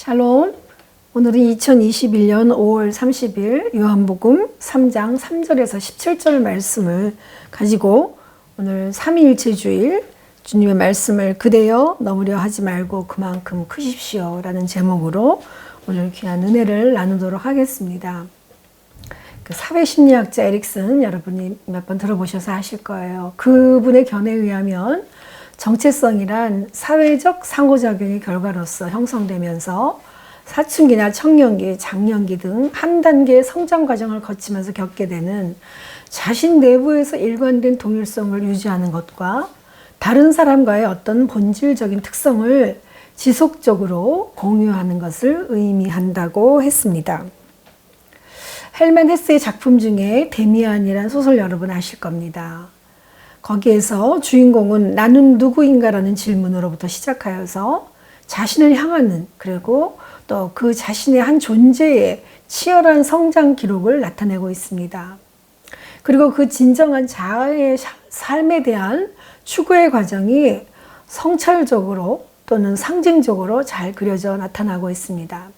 샬롬. 오늘은 2021년 5월 30일 요한복음 3장 3절에서 17절 말씀을 가지고 오늘 삼위일체 주일 주님의 말씀을 그대여 넘으려 하지 말고 그만큼 크십시오 라는 제목으로 오늘 귀한 은혜를 나누도록 하겠습니다. 그 사회심리학자 에릭슨 여러분이 몇 번 들어보셔서 아실 거예요. 그분의 견해에 의하면 정체성이란 사회적 상호작용의 결과로서 형성되면서 사춘기나 청년기, 장년기 등 한 단계의 성장 과정을 거치면서 겪게 되는 자신 내부에서 일관된 동일성을 유지하는 것과 다른 사람과의 어떤 본질적인 특성을 지속적으로 공유하는 것을 의미한다고 했습니다. 헬멘 헤스의 작품 중에 데미안이란 소설 여러분 아실 겁니다. 거기에서 주인공은 나는 누구인가라는 질문으로부터 시작하여서 자신을 향하는 그리고 또 그 자신의 한 존재의 치열한 성장 기록을 나타내고 있습니다. 그리고 그 진정한 자아의 삶에 대한 추구의 과정이 성찰적으로 또는 상징적으로 잘 그려져 나타나고 있습니다.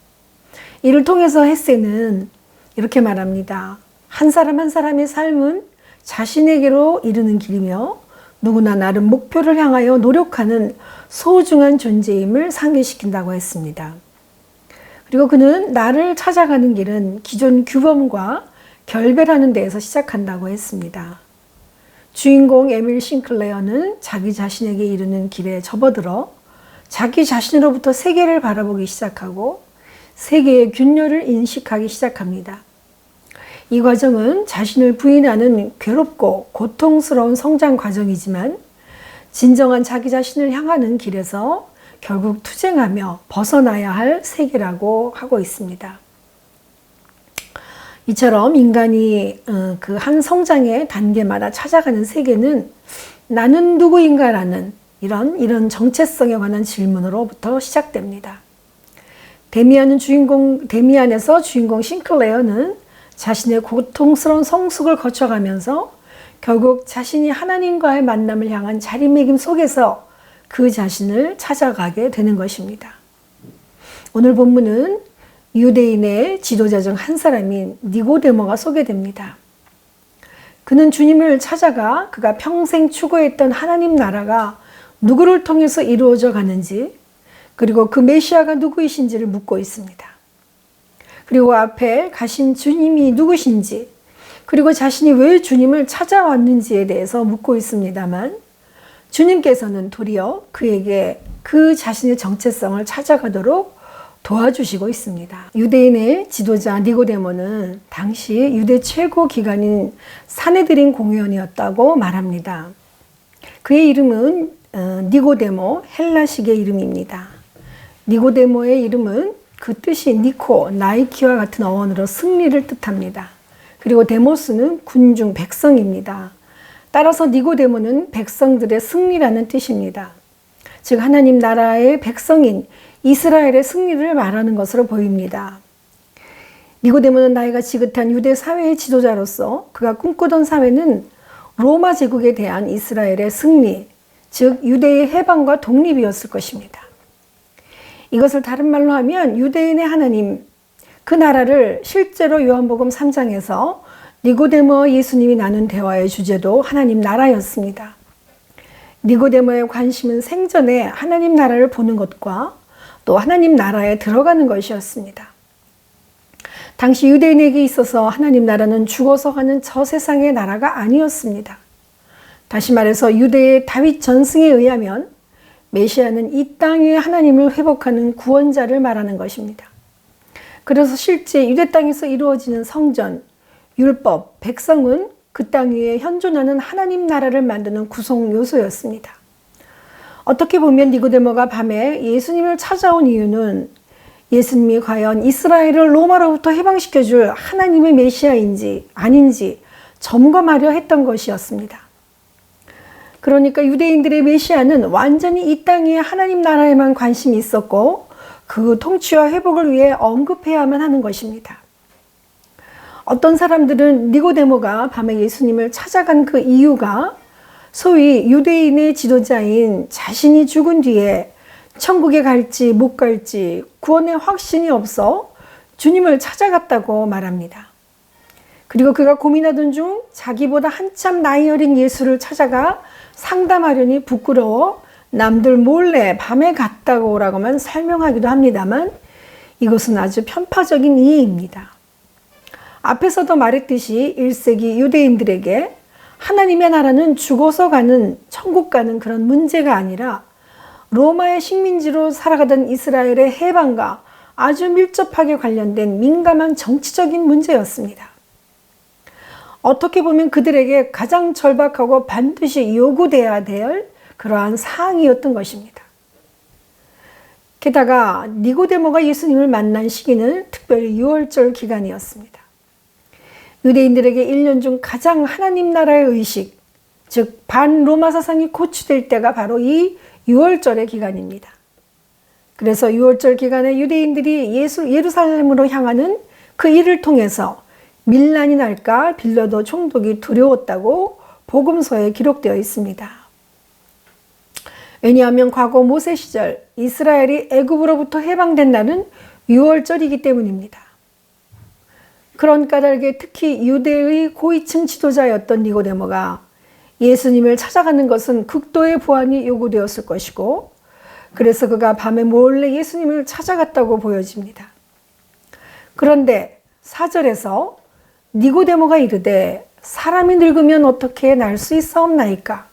이를 통해서 헤세는 이렇게 말합니다. 한 사람 한 사람의 삶은 자신에게로 이르는 길이며 누구나 나름 목표를 향하여 노력하는 소중한 존재임을 상기시킨다고 했습니다. 그리고 그는 나를 찾아가는 길은 기존 규범과 결별하는 데에서 시작한다고 했습니다. 주인공 에밀 싱클레어는 자기 자신에게 이르는 길에 접어들어 자기 자신으로부터 세계를 바라보기 시작하고 세계의 균열을 인식하기 시작합니다. 이 과정은 자신을 부인하는 괴롭고 고통스러운 성장 과정이지만 진정한 자기 자신을 향하는 길에서 결국 투쟁하며 벗어나야 할 세계라고 하고 있습니다. 이처럼 인간이 그 한 성장의 단계마다 찾아가는 세계는 나는 누구인가라는 이런 이런 정체성에 관한 질문으로부터 시작됩니다. 데미안은 주인공 데미안에서 주인공 싱클레어는 자신의 고통스러운 성숙을 거쳐가면서 결국 자신이 하나님과의 만남을 향한 자리매김 속에서 그 자신을 찾아가게 되는 것입니다. 오늘 본문은 유대인의 지도자 중 한 사람인 니고데모가 소개됩니다. 그는 주님을 찾아가 그가 평생 추구했던 하나님 나라가 누구를 통해서 이루어져 가는지 그리고 그 메시아가 누구이신지를 묻고 있습니다. 그리고 앞에 가신 주님이 누구신지, 그리고 자신이 왜 주님을 찾아왔는지에 대해서 묻고 있습니다만, 주님께서는 도리어 그에게 그 자신의 정체성을 찾아가도록 도와주시고 있습니다. 유대인의 지도자 니고데모는 당시 유대 최고 기관인 사내들인 공회원이었다고 말합니다. 그의 이름은 어, 니고데모 헬라식의 이름입니다. 니고데모의 이름은 그 뜻이 니코, 나이키와 같은 어원으로 승리를 뜻합니다. 그리고 데모스는 군중 백성입니다. 따라서 니고데모는 백성들의 승리라는 뜻입니다. 즉 하나님 나라의 백성인 이스라엘의 승리를 말하는 것으로 보입니다. 니고데모는 나이가 지긋한 유대 사회의 지도자로서 그가 꿈꾸던 사회는 로마 제국에 대한 이스라엘의 승리, 즉 유대의 해방과 독립이었을 것입니다. 이것을 다른 말로 하면 유대인의 하나님, 그 나라를 실제로 요한복음 3장에서 니고데모와 예수님이 나눈 대화의 주제도 하나님 나라였습니다. 니고데모의 관심은 생전에 하나님 나라를 보는 것과 또 하나님 나라에 들어가는 것이었습니다. 당시 유대인에게 있어서 하나님 나라는 죽어서 가는 저 세상의 나라가 아니었습니다. 다시 말해서 유대의 다윗 전승에 의하면 메시아는 이 땅에 하나님을 회복하는 구원자를 말하는 것입니다. 그래서 실제 유대 땅에서 이루어지는 성전, 율법, 백성은 그 땅 위에 현존하는 하나님 나라를 만드는 구성 요소였습니다. 어떻게 보면 니고데모가 밤에 예수님을 찾아온 이유는 예수님이 과연 이스라엘을 로마로부터 해방시켜 줄 하나님의 메시아인지 아닌지 점검하려 했던 것이었습니다. 그러니까 유대인들의 메시아는 완전히 이 땅의 하나님 나라에만 관심이 있었고 그 통치와 회복을 위해 언급해야만 하는 것입니다. 어떤 사람들은 니고데모가 밤에 예수님을 찾아간 그 이유가 소위 유대인의 지도자인 자신이 죽은 뒤에 천국에 갈지 못 갈지 구원의 확신이 없어 주님을 찾아갔다고 말합니다. 그리고 그가 고민하던 중 자기보다 한참 나이 어린 예수를 찾아가 상담하려니 부끄러워 남들 몰래 밤에 갔다고 오라고만 설명하기도 합니다만 이것은 아주 편파적인 이해입니다. 앞에서도 말했듯이 1세기 유대인들에게 하나님의 나라는 죽어서 가는 천국 가는 그런 문제가 아니라 로마의 식민지로 살아가던 이스라엘의 해방과 아주 밀접하게 관련된 민감한 정치적인 문제였습니다. 어떻게 보면 그들에게 가장 절박하고 반드시 요구돼야 될 그러한 사항이었던 것입니다. 게다가 니고데모가 예수님을 만난 시기는 특별히 6월절 기간이었습니다. 유대인들에게 1년 중 가장 하나님 나라의 의식, 즉 반로마 사상이 고취될 때가 바로 이 6월절의 기간입니다. 그래서 6월절 기간에 유대인들이 예수, 예루살렘으로 향하는 그 일을 통해서 밀란이 날까 빌려도 총독이 두려웠다고 복음서에 기록되어 있습니다. 왜냐하면 과거 모세 시절 이스라엘이 애굽으로부터 해방된 날은 6월절이기 때문입니다. 그런 까닭에 특히 유대의 고위층 지도자였던 니고데모가 예수님을 찾아가는 것은 극도의 보안이 요구되었을 것이고 그래서 그가 밤에 몰래 예수님을 찾아갔다고 보여집니다. 그런데 사절에서 니고데모가 이르되 사람이 늙으면 어떻게 날 수 있사옵나이까?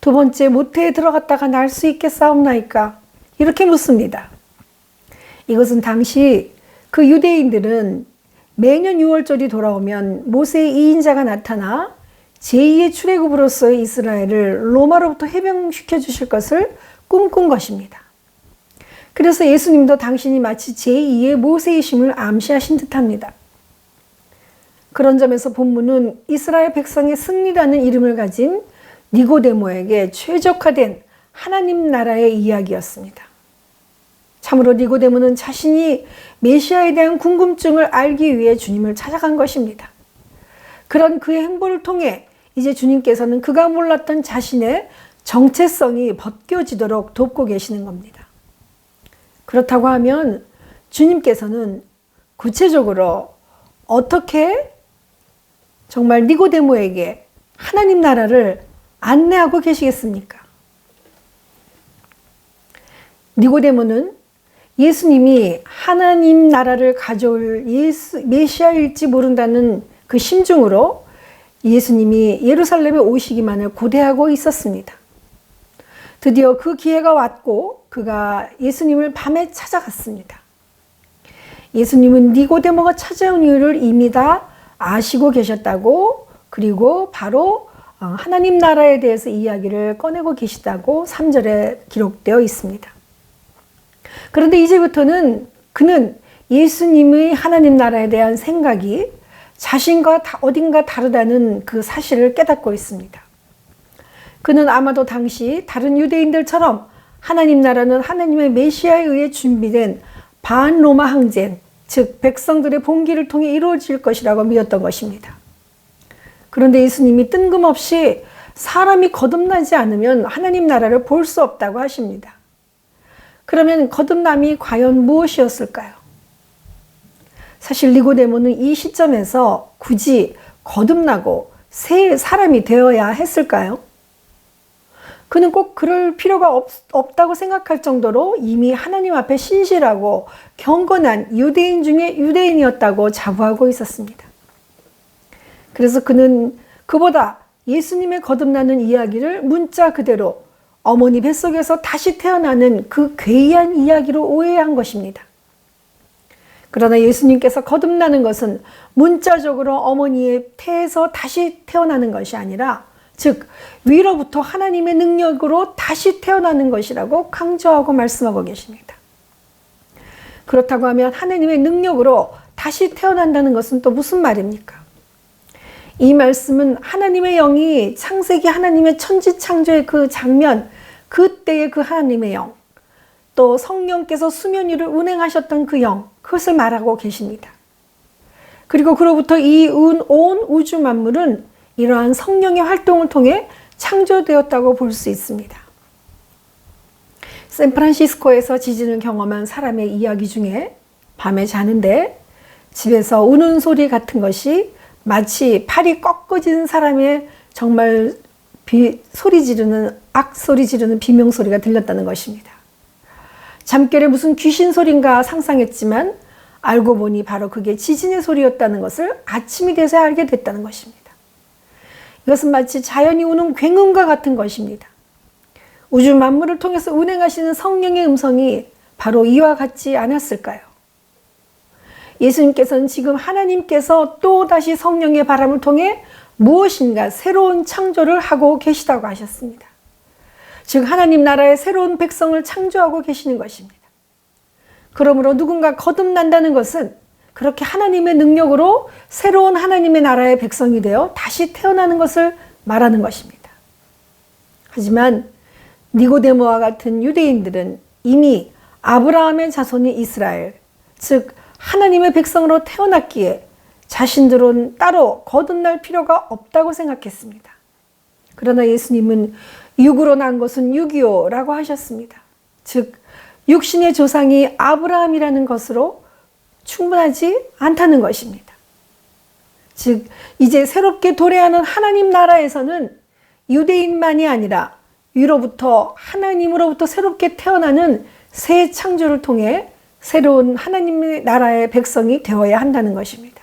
두 번째 모태에 들어갔다가 날 수 있겠사옵나이까? 이렇게 묻습니다. 이것은 당시 그 유대인들은 매년 6월절이 돌아오면 모세의 이인자가 나타나 제2의 출애굽으로서의 이스라엘을 로마로부터 해병시켜 주실 것을 꿈꾼 것입니다. 그래서 예수님도 당신이 마치 제2의 모세이심을 암시하신 듯합니다. 그런 점에서 본문은 이스라엘 백성의 승리라는 이름을 가진 니고데모에게 최적화된 하나님 나라의 이야기였습니다. 참으로 니고데모는 자신이 메시아에 대한 궁금증을 알기 위해 주님을 찾아간 것입니다. 그런 그의 행보를 통해 이제 주님께서는 그가 몰랐던 자신의 정체성이 벗겨지도록 돕고 계시는 겁니다. 그렇다고 하면 주님께서는 구체적으로 어떻게 정말 니고데모에게 하나님 나라를 안내하고 계시겠습니까? 니고데모는 예수님이 하나님 나라를 가져올 예수, 메시아일지 모른다는 그 심중으로 예수님이 예루살렘에 오시기만을 고대하고 있었습니다. 드디어 그 기회가 왔고 그가 예수님을 밤에 찾아갔습니다. 예수님은 니고데모가 찾아온 이유를 이미 다 아시고 계셨다고 그리고 바로 어, 하나님 나라에 대해서 이야기를 꺼내고 계시다고 3절에 기록되어 있습니다. 그런데 이제부터는 그는 예수님의 하나님 나라에 대한 생각이 자신과 어딘가 다르다는 그 사실을 깨닫고 있습니다. 그는 아마도 당시 다른 유대인들처럼 하나님 나라는 하나님의 메시아에 의해 준비된 반로마 항쟁, 즉 백성들의 봉기를 통해 이루어질 것이라고 믿었던 것입니다. 그런데 예수님이 뜬금없이 사람이 거듭나지 않으면 하나님 나라를 볼 수 없다고 하십니다. 그러면 거듭남이 과연 무엇이었을까요? 사실 니고데모는 이 시점에서 굳이 거듭나고 새 사람이 되어야 했을까요? 그는 꼭 그럴 필요가 없, 없다고 생각할 정도로 이미 하나님 앞에 신실하고 경건한 유대인 중에 유대인이었다고 자부하고 있었습니다. 그래서 그는 그보다 예수님의 거듭나는 이야기를 문자 그대로 어머니 뱃속에서 다시 태어나는 그 괴이한 이야기로 오해한 것입니다. 그러나 예수님께서 거듭나는 것은 문자적으로 어머니의 태에서 다시 태어나는 것이 아니라 즉 위로부터 하나님의 능력으로 다시 태어나는 것이라고 강조하고 말씀하고 계십니다. 그렇다고 하면 하나님의 능력으로 다시 태어난다는 것은 또 무슨 말입니까? 이 말씀은 하나님의 영이 창세기 하나님의 천지 창조의 그 장면, 그때의 그 하나님의 영, 또 성령께서 수면 위를 운행하셨던 그 영, 그것을 말하고 계십니다. 그리고 그로부터 이 온 우주 만물은 이러한 성령의 활동을 통해 창조되었다고 볼 수 있습니다. 샌프란시스코에서 지진을 경험한 사람의 이야기 중에 밤에 자는데 집에서 우는 소리 같은 것이 마치 팔이 꺾어진 사람의 정말 비, 소리 지르는 악 소리 지르는 비명 소리가 들렸다는 것입니다. 잠결에 무슨 귀신 소리인가 상상했지만 알고 보니 바로 그게 지진의 소리였다는 것을 아침이 돼서 알게 됐다는 것입니다. 이것은 마치 자연이 우는 굉음과 같은 것입니다. 우주 만물을 통해서 운행하시는 성령의 음성이 바로 이와 같지 않았을까요? 예수님께서는 지금 하나님께서 또 다시 성령의 바람을 통해 무엇인가 새로운 창조를 하고 계시다고 하셨습니다. 즉 하나님 나라의 새로운 백성을 창조하고 계시는 것입니다. 그러므로 누군가 거듭난다는 것은 그렇게 하나님의 능력으로 새로운 하나님의 나라의 백성이 되어 다시 태어나는 것을 말하는 것입니다. 하지만 니고데모와 같은 유대인들은 이미 아브라함의 자손이 이스라엘, 즉 하나님의 백성으로 태어났기에 자신들은 따로 거듭날 필요가 없다고 생각했습니다. 그러나 예수님은 육으로 난 것은 육이요라고 하셨습니다. 즉 육신의 조상이 아브라함이라는 것으로 충분하지 않다는 것입니다. 즉 이제 새롭게 도래하는 하나님 나라에서는 유대인만이 아니라 위로부터 하나님으로부터 새롭게 태어나는 새 창조를 통해 새로운 하나님의 나라의 백성이 되어야 한다는 것입니다.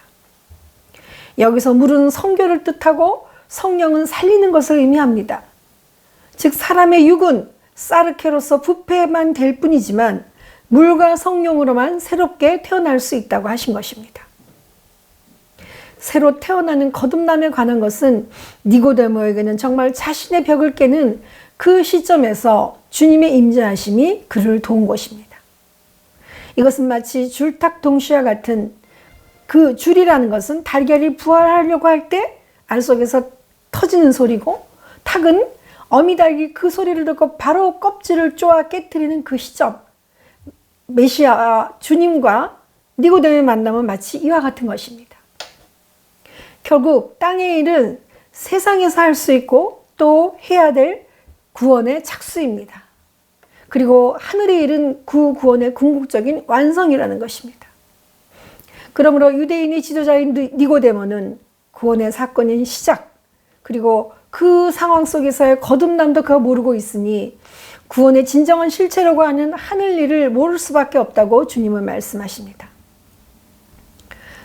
여기서 물은 성교를 뜻하고 성령은 살리는 것을 의미합니다. 즉 사람의 육은 사르케로서 부패만 될 뿐이지만 물과 성령으로만 새롭게 태어날 수 있다고 하신 것입니다. 새로 태어나는 거듭남에 관한 것은 니고데모에게는 정말 자신의 벽을 깨는 그 시점에서 주님의 임재하심이 그를 도운 것입니다. 이것은 마치 줄탁 동시와 같은 그 줄이라는 것은 달걀이 부활하려고 할 때 알 속에서 터지는 소리고 탁은 어미닭이 그 소리를 듣고 바로 껍질을 쪼아 깨뜨리는 그 시점 메시아 주님과 니고데모의 만남은 마치 이와 같은 것입니다. 결국 땅의 일은 세상에서 할 수 있고 또 해야 될 구원의 착수입니다. 그리고 하늘의 일은 그 구원의 궁극적인 완성이라는 것입니다. 그러므로 유대인의 지도자인 니고데모는 구원의 사건인 시작, 그리고 그 상황 속에서의 거듭남도 그가 모르고 있으니 구원의 진정한 실체라고 하는 하늘 일을 모를 수밖에 없다고 주님은 말씀하십니다.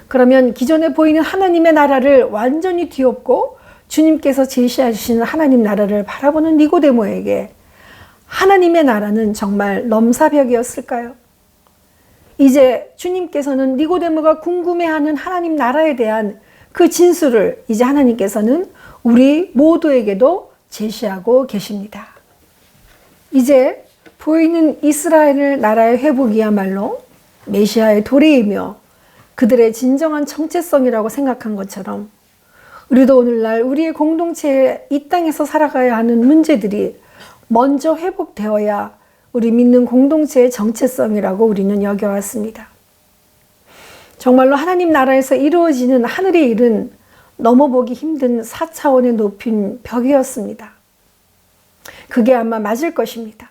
그러면 기존에 보이는 하나님의 나라를 완전히 뒤엎고 주님께서 제시하시는 하나님 나라를 바라보는 니고데모에게 하나님의 나라는 정말 넘사벽이었을까요? 이제 주님께서는 니고데모가 궁금해하는 하나님 나라에 대한 그 진술을 이제 하나님께서는 우리 모두에게도 제시하고 계십니다. 이제 보이는 이스라엘 나라의 회복이야말로 메시아의 도래이며 그들의 진정한 정체성이라고 생각한 것처럼 우리도 오늘날 우리의 공동체에 이 땅에서 살아가야 하는 문제들이 먼저 회복되어야 우리 믿는 공동체의 정체성이라고 우리는 여겨왔습니다. 정말로 하나님 나라에서 이루어지는 하늘의 일은 넘어보기 힘든 4차원의 높인 벽이었습니다. 그게 아마 맞을 것입니다.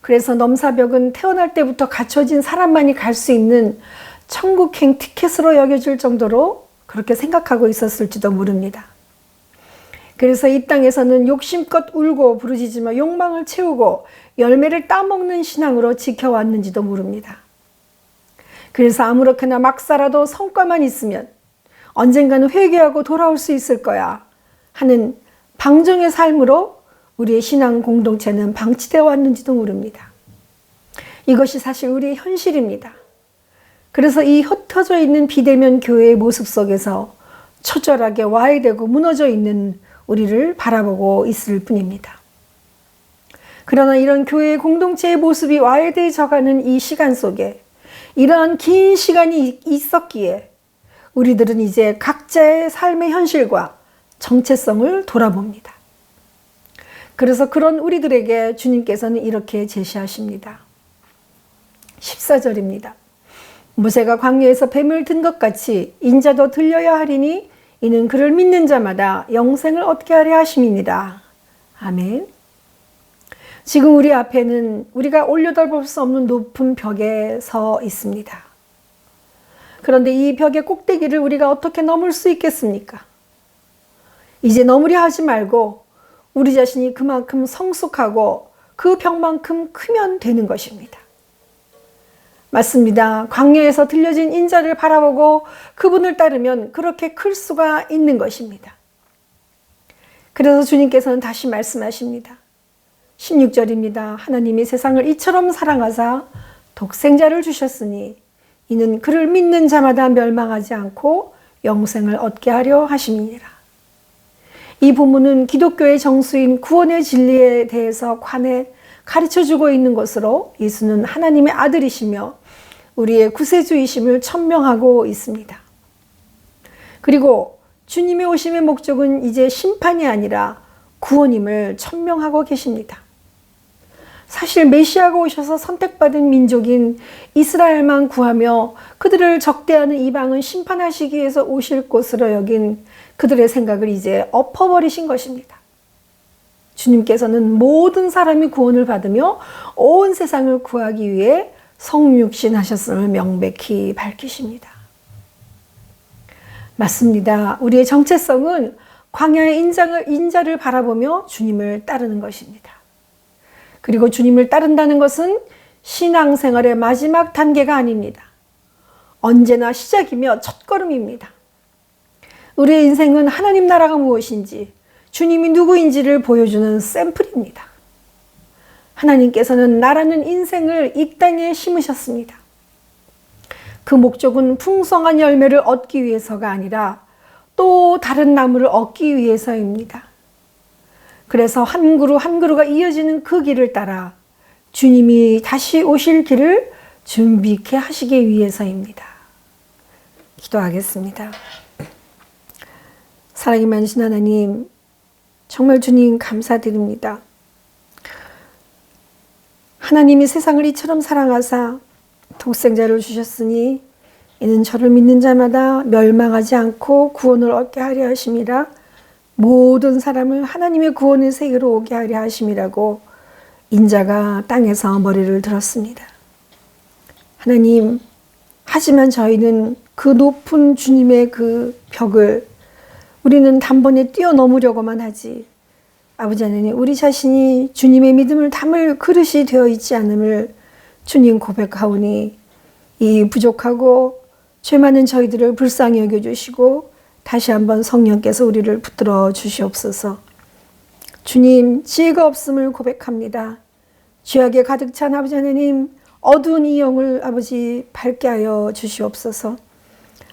그래서 넘사벽은 태어날 때부터 갖춰진 사람만이 갈 수 있는 천국행 티켓으로 여겨질 정도로 그렇게 생각하고 있었을지도 모릅니다. 그래서 이 땅에서는 욕심껏 울고 부르짖으며 욕망을 채우고 열매를 따먹는 신앙으로 지켜왔는지도 모릅니다. 그래서 아무렇게나 막 살아도 성과만 있으면 언젠가는 회개하고 돌아올 수 있을 거야 하는 방종의 삶으로 우리의 신앙 공동체는 방치되어 왔는지도 모릅니다. 이것이 사실 우리의 현실입니다. 그래서 이 흩어져 있는 비대면 교회의 모습 속에서 처절하게 와해되고 무너져 있는 우리를 바라보고 있을 뿐입니다. 그러나 이런 교회의 공동체의 모습이 와해되어가는 이 시간 속에 이러한 긴 시간이 있었기에 우리들은 이제 각자의 삶의 현실과 정체성을 돌아봅니다. 그래서 그런 우리들에게 주님께서는 이렇게 제시하십니다. 14절입니다. 모세가 광야에서 뱀을 든 것 같이 인자도 들려야 하리니 이는 그를 믿는 자마다 영생을 얻게 하려 하심이니라. 아멘. 지금 우리 앞에는 우리가 올려다볼 수 없는 높은 벽에 서 있습니다. 그런데 이 벽의 꼭대기를 우리가 어떻게 넘을 수 있겠습니까? 이제 넘으려 하지 말고 우리 자신이 그만큼 성숙하고 그 벽만큼 크면 되는 것입니다. 맞습니다. 광야에서 들려진 인자를 바라보고 그분을 따르면 그렇게 클 수가 있는 것입니다. 그래서 주님께서는 다시 말씀하십니다. 16절입니다. 하나님이 세상을 이처럼 사랑하사 독생자를 주셨으니 이는 그를 믿는 자마다 멸망하지 않고 영생을 얻게 하려 하심이니라. 이 부분은 기독교의 정수인 구원의 진리에 대해서 관해 가르쳐 주고 있는 것으로 예수는 하나님의 아들이시며 우리의 구세주이심을 천명하고 있습니다. 그리고 주님의 오심의 목적은 이제 심판이 아니라 구원임을 천명하고 계십니다. 사실 메시아가 오셔서 선택받은 민족인 이스라엘만 구하며 그들을 적대하는 이방은 심판하시기 위해서 오실 것으로 여긴 그들의 생각을 이제 엎어버리신 것입니다. 주님께서는 모든 사람이 구원을 받으며 온 세상을 구하기 위해 성육신 하셨음을 명백히 밝히십니다. 맞습니다. 우리의 정체성은 광야의 인자를 바라보며 주님을 따르는 것입니다. 그리고 주님을 따른다는 것은 신앙생활의 마지막 단계가 아닙니다. 언제나 시작이며 첫걸음입니다. 우리의 인생은 하나님 나라가 무엇인지, 주님이 누구인지를 보여주는 샘플입니다. 하나님께서는 나라는 인생을 이 땅에 심으셨습니다. 그 목적은 풍성한 열매를 얻기 위해서가 아니라 또 다른 나무를 얻기 위해서입니다. 그래서 한 그루 한 그루가 이어지는 그 길을 따라 주님이 다시 오실 길을 준비케 하시기 위해서입니다. 기도하겠습니다. 사랑이 많으신 하나님, 정말 주님 감사드립니다. 하나님이 세상을 이처럼 사랑하사 독생자를 주셨으니 이는 저를 믿는 자마다 멸망하지 않고 구원을 얻게 하려 하심이라 모든 사람을 하나님의 구원의 세계로 오게 하려 하심이라고 인자가 땅에서 머리를 들었습니다. 하나님, 하지만 저희는 그 높은 주님의 그 벽을 우리는 단번에 뛰어넘으려고만 하지. 아버지 하나님, 우리 자신이 주님의 믿음을 담을 그릇이 되어 있지 않음을 주님 고백하오니 이 부족하고 죄 많은 저희들을 불쌍히 여겨주시고 다시 한번 성령께서 우리를 붙들어 주시옵소서. 주님, 지혜가 없음을 고백합니다. 죄악에 가득 찬 아버지 하나님, 어두운 이 영을 아버지 밝게 하여 주시옵소서.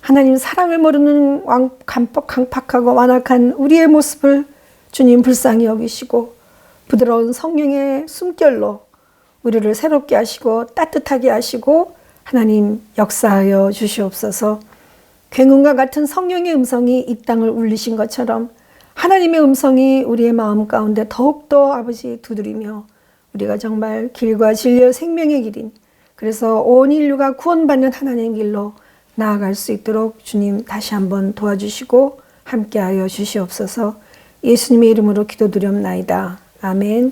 하나님 사랑을 모르는 왕, 강팍하고 완악한 우리의 모습을 주님 불쌍히 여기시고 부드러운 성령의 숨결로 우리를 새롭게 하시고 따뜻하게 하시고 하나님 역사하여 주시옵소서. 굉음과 같은 성령의 음성이 이 땅을 울리신 것처럼 하나님의 음성이 우리의 마음 가운데 더욱더 아버지 두드리며 우리가 정말 길과 진리와 생명의 길인 그래서 온 인류가 구원받는 하나님의 길로 나아갈 수 있도록 주님 다시 한번 도와주시고 함께하여 주시옵소서 예수님의 이름으로 기도드렸나이다. 아멘.